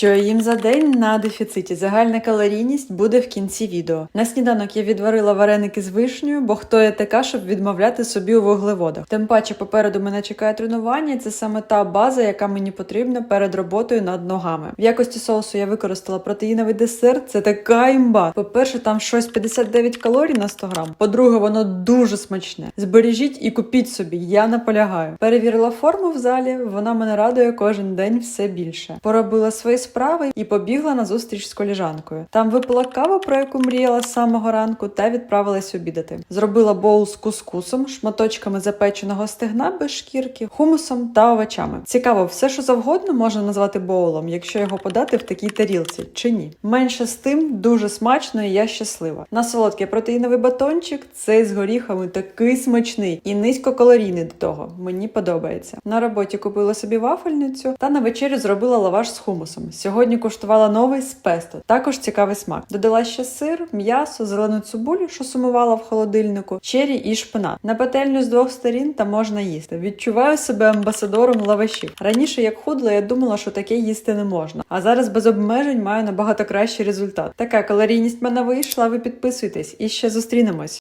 Що їм за день на дефіциті. Загальна калорійність буде в кінці відео. На сніданок я відварила вареники з вишнею, бо хто я така, щоб відмовляти собі у вуглеводах. Тим паче попереду мене чекає тренування, це саме та база, яка мені потрібна перед роботою над ногами. В якості соусу я використала протеїновий десерт. Це така імба. По-перше, там щось 59 калорій на 100 грам. По-друге, воно дуже смачне. Збережіть і купіть собі. Я наполягаю. Перевірила форму в залі. Вона мене радує кожен день все більше. Поробила свої справи і побігла на зустріч з коліжанкою. Там випила каву, про яку мріяла з самого ранку, та відправилась обідати. Зробила боул з кускусом, шматочками запеченого стегна без шкірки, хумусом та овочами. Цікаво, все, що завгодно можна назвати боулом, якщо його подати в такій тарілці, чи ні. Менше з тим дуже смачно, і я щаслива. На солодкий протеїновий батончик цей з горіхами такий смачний і низькокалорійний до того. Мені подобається. На роботі купила собі вафельницю та на вечерю зробила лаваш з хумусом. Сьогодні куштувала новий з песто. Також цікавий смак. Додала ще сир, м'ясо, зелену цибулю, що сумувала в холодильнику, чері і шпинат. На пательню з двох сторін та можна їсти. Відчуваю себе амбасадором лавашів. Раніше, як худла, я думала, що таке їсти не можна. А зараз без обмежень маю набагато кращий результат. Така калорійність в мене вийшла. Ви підписуйтесь і ще зустрінемось.